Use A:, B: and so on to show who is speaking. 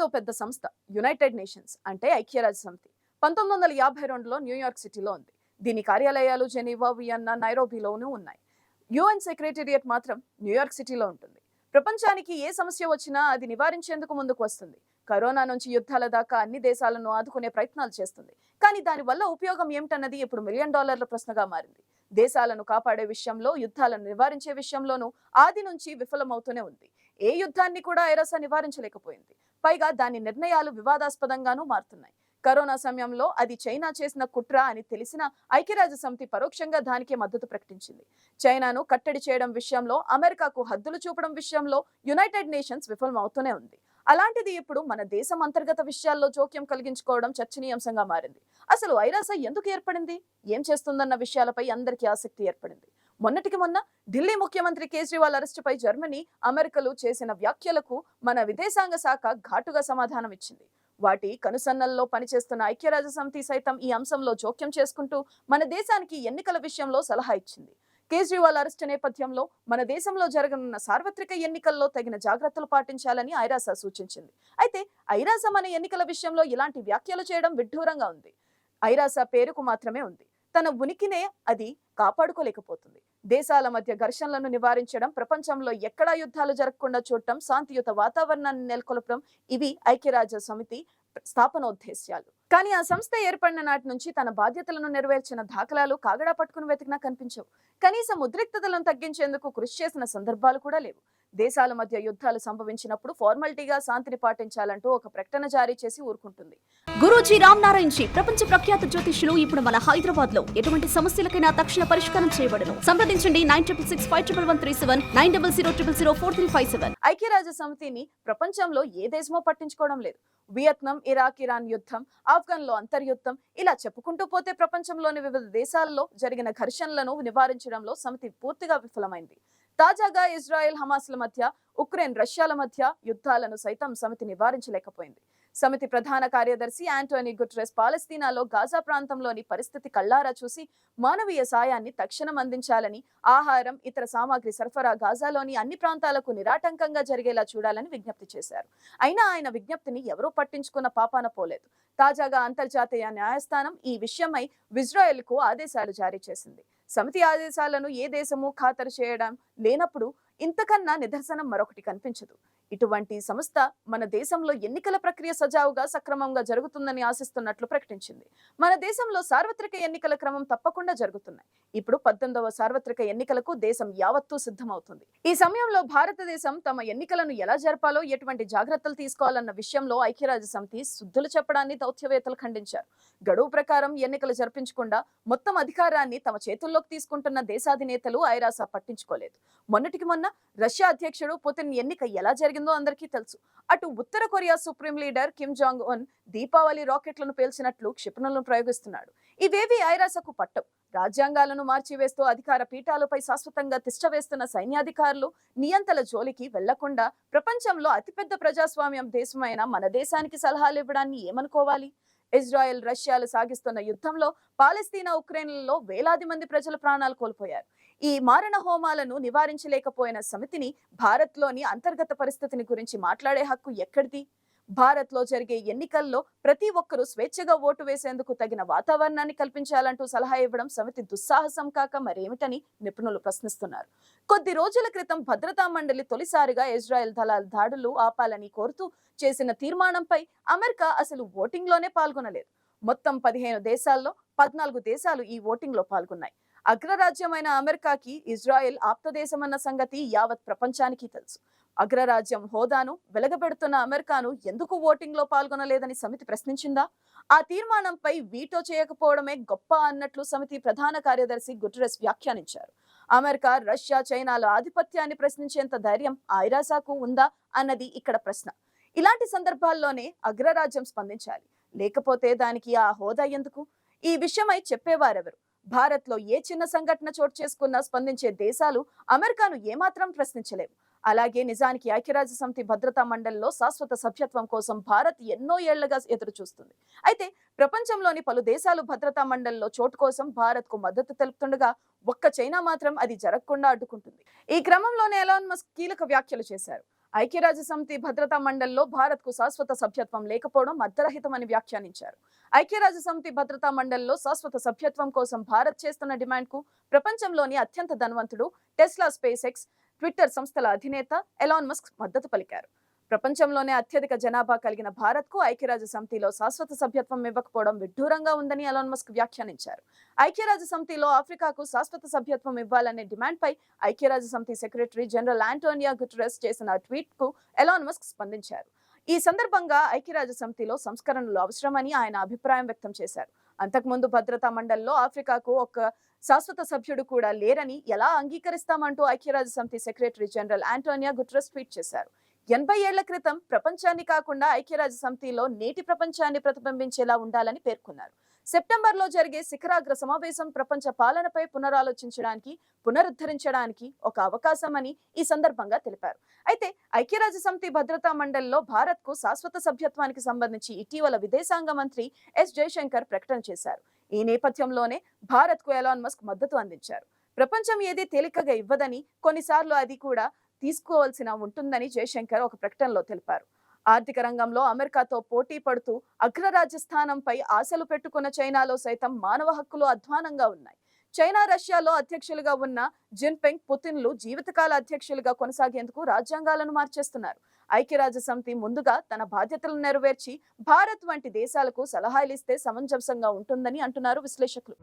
A: పేరుకు పెద్ద సంస్థ యునైటెడ్ నేషన్స్ అంటే ఐక్యరాజ్య సమితి పంతొమ్మిది వందల యాభై రెండులో న్యూయార్క్ సిటీలో ఉంది. దీని కార్యాలయాలు జెనీవా వియన్నా నైరోబీలోనూ ఉన్నాయి. యుఎన్ సెక్రటేరియట్ మాత్రం న్యూయార్క్ సిటీలో ఉంటుంది. ప్రపంచానికి ఏ సమస్య వచ్చినా అది నివారించేందుకు ముందుకు వస్తుంది. కరోనా నుంచి యుద్ధాల దాకా అన్ని దేశాలను ఆదుకునే ప్రయత్నాలు చేస్తుంది. కానీ దానివల్ల ఉపయోగం ఏమిటన్నది ఇప్పుడు మిలియన్ డాలర్ల ప్రశ్నగా మారింది. దేశాలను కాపాడే విషయంలో యుద్ధాలను నివారించే విషయంలోనూ ఆది నుంచి విఫలమవుతూనే ఉంది. ఏ యుద్ధాన్ని కూడా ఐరాస నివారించలేకపోయింది. పైగా దాని నిర్ణయాలు వివాదాస్పదంగానూ మారుతున్నాయి. కరోనా సమయంలో అది చైనా చేసిన కుట్ర అని తెలిసిన ఐక్యరాజ్య సమితి పరోక్షంగా దానికే మద్దతు ప్రకటించింది. చైనాను కట్టడి చేయడం విషయంలో అమెరికాకు హద్దులు చూపడం విషయంలో యునైటెడ్ నేషన్స్ విఫలమవుతూనే ఉంది. అలాంటిది ఇప్పుడు మన దేశం అంతర్గత విషయాల్లో జోక్యం కలిగించుకోవడం చర్చనీయాంశంగా మారింది. అసలు ఐరాస ఎందుకు ఏర్పడింది? ఏం చేస్తుందన్న విషయాలపై అందరికీ ఆసక్తి ఏర్పడింది. మొన్నటికి మొన్న ఢిల్లీ ముఖ్యమంత్రి కేజ్రీవాల్ అరెస్టుపై జర్మనీ అమెరికలు చేసిన వ్యాఖ్యలకు మన విదేశాంగ శాఖ ఘాటుగా సమాధానం ఇచ్చింది. వాటి కనుసన్నల్లో పనిచేస్తున్న ఐక్యరాజ్య సమితి సైతం ఈ అంశంలో జోక్యం చేసుకుంటూ మన దేశానికి ఎన్నికల విషయంలో సలహా ఇచ్చింది. కేజ్రీవాల్ అరెస్టు నేపథ్యంలో మన దేశంలో జరగనున్న సార్వత్రిక ఎన్నికల్లో తగిన జాగ్రత్తలు పాటించాలని ఐరాస సూచించింది. అయితే ఐరాస మన ఎన్నికల విషయంలో ఇలాంటి వ్యాఖ్యలు చేయడం విడ్డూరంగా ఉంది. ఐరాస పేరుకు మాత్రమే ఉంది. తన ఉనికినే అది కాపాడుకోలేకపోతుంది. దేశాల మధ్య ఘర్షణలను నివారించడం ప్రపంచంలో ఎక్కడా యుద్ధాలు జరగకుండా చూడటం శాంతియుత వాతావరణాన్ని నెలకొల్పడం ఇవి ఐక్యరాజ్య సమితి స్థాపనోద్దేశ్యాలు. కానీ ఆ సంస్థ ఏర్పడిన నాటి నుంచి తన బాధ్యతలను నెరవేర్చిన దాఖలాలు కాగడా పట్టుకుని వెతికినా కనిపించవు. కనీసం ఉద్రిక్తతలను తగ్గించేందుకు కృషి చేసిన సందర్భాలు కూడా లేవు. దేశాల మధ్య యుద్ధాలు సంభవించినప్పుడు ఫార్మాలిటీగా శాంతిని పాటించాలంటూ ఒక ప్రకటన జారీ చేసి ఊరుకుంటుంది.
B: గురూజీ రామ్ నారాయణ్ జీ ప్రపంచ ప్రఖ్యాత జ్యోతిష్యులు ఇప్పుడు మన హైదరాబాద్లో ఎటువంటి సమస్యలకైనా తక్షణ పరిష్కారం చేయబడను. సంప్రదించండి nine triple six five triple one three seven nine double zero triple zero four three five seven.
A: ఐక్యరాజ్య సమితిని ప్రపంచంలో ఏ దేశమో పట్టించుకోవడం లేదు. వియత్నాం ఇరాక్ ఇరాన్ యుద్ధం ఆఫ్ఘన్లో అంతర్యుద్ధం ఇలా చెప్పుకుంటూ పోతే ప్రపంచంలోని వివిధ దేశాల్లో జరిగిన ఘర్షణలను నివారించడంలో సమితి పూర్తిగా విఫలమైంది. తాజాగా ఇజ్రాయెల్ హమాస్ల మధ్య ఉక్రెయిన్ రష్యాల మధ్య యుద్ధాలను సైతం సమితి నివారించలేకపోయింది. సమితి ప్రధాన కార్యదర్శి యాంటోనీ గుట్రెస్ పాలస్తీనాలో గాజా ప్రాంతంలోని పరిస్థితి కళ్ళారా చూసి మానవీయ సాయాన్ని తక్షణం అందించాలని ఆహారం ఇతర సామాగ్రి సరఫరా గాజాలోని అన్ని ప్రాంతాలకు నిరాటంకంగా జరిగేలా చూడాలని విజ్ఞప్తి చేశారు. అయినా ఆయన విజ్ఞప్తిని ఎవరూ పట్టించుకున్న పాపాన పోలేదు. తాజాగా అంతర్జాతీయ న్యాయస్థానం ఈ విషయమై ఇజ్రాయెల్కు ఆదేశాలు జారీ చేసింది. సమితి ఆదేశాలను ఏ దేశము ఖాతరు చేయడం లేనప్పుడు ఇంతకన్నా నిదర్శనం మరొకటి కనిపించదు. ఇటువంటి సంస్థ మన దేశంలో ఎన్నికల ప్రక్రియ సజావుగా సక్రమంగా జరుగుతుందని ఆశిస్తున్నట్లు ప్రకటించింది. మన దేశంలో సార్వత్రిక ఎన్నికల క్రమం తప్పకుండా జరుగుతున్నాయి. ఇప్పుడు పద్దెనిమిదవ సార్వత్రిక ఎన్నికలకు దేశం యావత్తూ సిద్ధమవుతుంది. ఈ సమయంలో భారతదేశం తమ ఎన్నికలను ఎలా జరపాలో ఎటువంటి జాగ్రత్తలు తీసుకోవాలన్న విషయంలో ఐక్యరాజ్య సమితి శుద్ధులు చెప్పడాన్ని దౌత్యవేత్తలు ఖండించారు. గడువు ప్రకారం ఎన్నికలు జరిపించకుండా మొత్తం అధికారాన్ని తమ చేతుల్లోకి తీసుకుంటున్న దేశాధినేతలు ఐరాస పట్టించుకోలేదు. మొన్నటికి మొన్న రష్యా అధ్యక్షుడు పుతిన్ ఎన్నిక ఎలా జరిగింది అందరికీ తెలుసు. అటు ఉత్తర Korea supreme leader Kim Jong Un Deepavali రాకెట్లను పేల్చినట్లు క్షిపణులను ప్రయోగిస్తున్నాడు. ఇవేవి ఐరాసకు పట్టం రాజ్యాంగాలను మార్చివేస్తూ అధికార పీఠాలపై శాశ్వతంగా తిష్టవేస్తున్న సైన్యాధికారులు నియంతల జోలికి వెళ్ళకుండా ప్రపంచంలో అతిపెద్ద ప్రజాస్వామ్యం దేశమైన మన దేశానికి సలహాలు ఇవ్వడాన్ని ఏమనుకోవాలి? ఇజ్రాయెల్ రష్యాలు సాగిస్తున్న యుద్ధంలో పాలస్తీనా ఉక్రెయిన్లలో వేలాది మంది ప్రజల ప్రాణాలు కోల్పోయారు. ఈ మారణ హోమాలను నివారించలేకపోయిన సమితిని భారత్లోని అంతర్గత పరిస్థితిని గురించి మాట్లాడే హక్కు ఎక్కడిది? భారత్లో జరిగే ఎన్నికల్లో ప్రతి ఒక్కరూ స్వేచ్ఛగా ఓటు వేసేందుకు తగిన వాతావరణాన్ని కల్పించాలంటూ సలహా ఇవ్వడం సమితి దుస్సాహసం కాక మరేమిటని నిపుణులు ప్రశ్నిస్తున్నారు. కొద్ది రోజుల క్రితం భద్రతా మండలి తొలిసారిగా ఇజ్రాయెల్ దళాల దాడులు ఆపాలని కోరుతూ చేసిన తీర్మానంపై అమెరికా అసలు ఓటింగ్లోనే పాల్గొనలేదు. మొత్తం పదిహేను దేశాల్లో పద్నాలుగు దేశాలు ఈ ఓటింగ్లో పాల్గొన్నాయి. అగ్రరాజ్యమైన అమెరికాకి ఇజ్రాయెల్ ఆప్తదేశమన్న సంగతి యావత్ ప్రపంచానికి తెలుసు. అగ్రరాజ్యం హోదాను వెలగబెడుతున్న అమెరికాను ఎందుకు ఓటింగ్లో పాల్గొనలేదని సమితి ప్రశ్నించిందా? ఆ తీర్మానంపై వీటో చేయకపోవడమే గొప్ప అన్నట్లు సమితి ప్రధాన కార్యదర్శి గుటరెస్ వ్యాఖ్యానించారు. అమెరికా రష్యా చైనాల ఆధిపత్యాన్ని ప్రశ్నించేంత ధైర్యం ఐరాసాకు ఉందా అన్నది ఇక్కడ ప్రశ్న. ఇలాంటి సందర్భాల్లోనే అగ్రరాజ్యం స్పందించాలి. లేకపోతే దానికి ఆ హోదా ఎందుకు? ఈ విషయమై చెప్పేవారెవరు? భారత్లో ఏ చిన్న సంఘటన చోటు చేసుకున్నా స్పందించే దేశాలు అమెరికాను ఏమాత్రం ప్రశ్నించలేవు. అలాగే నిజానికి ఐక్యరాజ్య సమితి భద్రతా మండలిలో శాశ్వత సభ్యత్వం కోసం భారత్ ఎన్నో ఏళ్ళుగా ఎదురు చూస్తుంది అయితే ప్రపంచంలోని పలు దేశాలు భద్రతా మండలిలో చోటు కోసం భారత్కు మద్దతు తెలుపుతుండగా ఒక్క చైనా మాత్రం అది జరగకుండా అడ్డుకుంటుంది. ఈ క్రమంలోనే ఎలాన్ మస్క్ కీలక వ్యాఖ్యలు చేశారు. ఐక్యరాజ్య సమితి భద్రతా మండలిలో భారత్కు శాశ్వత సభ్యత్వం లేకపోవడం అర్థరహితమని వ్యాఖ్యానించారు. ఐక్యరాజ్య సమితి భద్రతా మండలిలో శాశ్వత సభ్యత్వం కోసం భారత్ చేస్తున్న డిమాండ్కు ప్రపంచంలోని అత్యంత ధనవంతుడు టెస్లా స్పేస్ ఎక్స్ ట్విట్టర్ సంస్థల అధినేత ఎలాన్ మస్క్ మద్దతు పలికారు. ప్రపంచంలోనే అత్యధిక జనాభా కలిగిన భారత్కు ఐక్యరాజ్య సమితిలో శాశ్వత సభ్యత్వం ఇవ్వకపోవడం విడ్డూరంగా ఉందని ఎలాన్ మస్క్ వ్యాఖ్యానించారు. ఐక్యరాజ్య సమితిలో ఆఫ్రికాకు శాశ్వత సభ్యత్వం ఇవ్వాలనే డిమాండ్ పై ఐక్యరాజ్య సమితి సెక్రటరీ జనరల్ ఆంటోనియా గుటరెస్ చేసిన ట్వీట్కు ఎలాన్ మస్క్ స్పందించారు. ఈ సందర్భంగా ఐక్యరాజ్య సమితిలో సంస్కరణలు అవసరమని ఆయన అభిప్రాయం వ్యక్తం చేశారు. అంతకుముందు భద్రతా మండలిలో ఆఫ్రికాకు ఒక శాశ్వత సభ్యుడు కూడా లేరని ఎలా అంగీకరిస్తామంటూ ఐక్యరాజ్య సమితి secretary general Antonio Guterres tweet చేశారు. ఎనభై ఏళ్ళ క్రితం ప్రపంచాన్ని కాకుండా ఐక్యరాజ్య సమితిలో నేటి ప్రపంచాన్ని ప్రతిబింబించేలా ఉండాలని పేర్కొన్నారు. సెప్టెంబర్లో జరిగే శిఖరాగ్ర సమావేశం ప్రపంచ పాలనపై పునరాలోచించడానికి పునరుద్ధరించడానికి ఒక అవకాశం అని ఈ సందర్భంగా తెలిపారు. అయితే ఐక్యరాజ్య సమితి భద్రతా మండలిలో భారత్కు శాశ్వత సభ్యత్వానికి సంబంధించి ఇటీవల విదేశాంగ మంత్రి ఎస్. జయశంకర్ ప్రకటన చేశారు. ఈ నేపథ్యంలోనే భారత్కు ఎలాన్ మస్క్ మద్దతు అందించారు. ప్రపంచం ఏది తేలికగా ఇవ్వదని కొన్నిసార్లు అది కూడా తీసుకోవాల్సిన ఉంటుందని జయశంకర్ ఒక ప్రకటనలో తెలిపారు. ఆర్థిక రంగంలో అమెరికాతో పోటీ పడుతూ అగ్రరాజ్య స్థానంపై ఆశలు పెట్టుకున్న చైనాలో సైతం మానవ హక్కులు అధ్వానంగా ఉన్నాయి. చైనా రష్యాలో అధ్యక్షులుగా ఉన్న జిన్పింగ్ పుతిన్లు జీవితకాల అధ్యక్షులుగా కొనసాగేందుకు రాజ్యాంగాలను మార్చేస్తున్నారు. ఐక్యరాజ్య సమితి ముందుగా తన బాధ్యతలను నెరవేర్చి భారత్ వంటి దేశాలకు సలహాలు ఇస్తే సమంజసంగా ఉంటుందని అంటున్నారు విశ్లేషకులు.